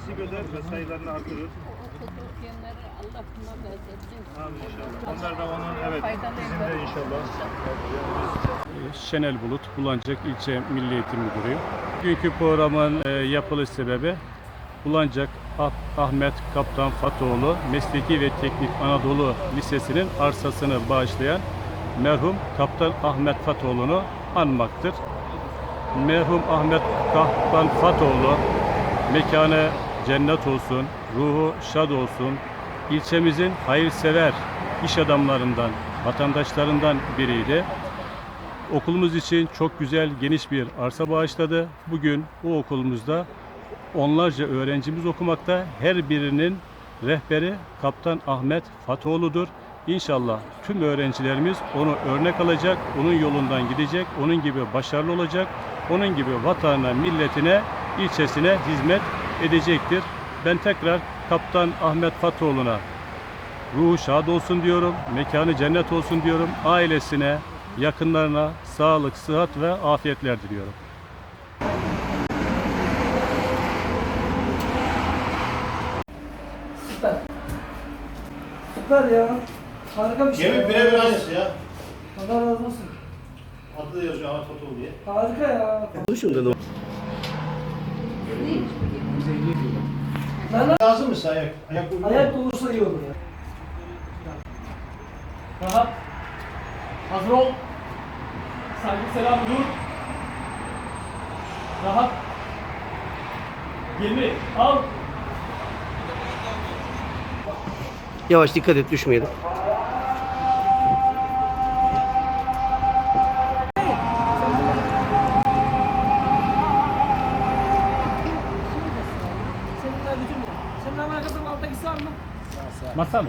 sayısını artırır. Okulda okuyanları Allah buna benzetsin. Onlar da onun evet bizim de inşallah. Şenel Bulut, Bulancak İlçe Milli Eğitim Müdürüyüm. Bugünkü programın e, yapılış sebebi Bulancak Ah- Ahmet Kaptan Fatoğlu Mesleki ve Teknik Anadolu Lisesi'nin arsasını bağışlayan merhum Kaptan Ahmet Fatoğlu'nu anmaktır. Merhum Ahmet Kaptan Fatoğlu mekanı cennet olsun, ruhu şad olsun. İlçemizin hayırsever iş adamlarından, vatandaşlarından biriydi. Okulumuz için çok güzel, geniş bir arsa bağışladı. Bugün bu okulumuzda onlarca öğrencimiz okumakta. Her birinin rehberi Kaptan Ahmet Fatoğlu'dur. İnşallah tüm öğrencilerimiz onu örnek alacak, onun yolundan gidecek, onun gibi başarılı olacak, onun gibi vatanına, milletine, ilçesine hizmet edecektir. Ben tekrar Kaptan Ahmet Fatoğlu'na ruhu şad olsun diyorum, mekanı cennet olsun diyorum, ailesine, yakınlarına sağlık, sıhhat ve afiyetler diliyorum. Süper. Süper ya. Harika bir şey. Yemin birebir aynısı ya. Allah razı olsun. Adı da yazıyor Ahmet Fatoğlu diye. Harika ya. Ben Lazım mısın ayak? Ayak mu? ayak olursa iyi olur ya. Rahat. Hazır ol. Saygı selam dur. Rahat. 20. Al. Yavaş dikkat et düşmeyelim. Masa mı?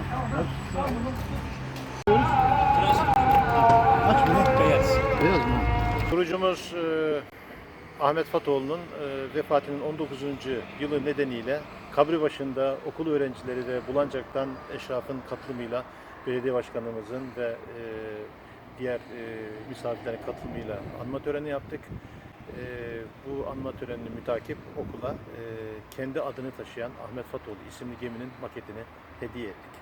Kurucumuz e, Ahmet Fatoğlu'nun e, vefatının 19. yılı nedeniyle kabri başında okul öğrencileri ve Bulancak'tan eşrafın katılımıyla belediye başkanımızın ve e, diğer e, misafirlerin katılımıyla anma töreni yaptık. E, bu anma törenini mütakip okula e, kendi adını taşıyan Ahmet Fatoğlu isimli geminin maketini hediye ettik.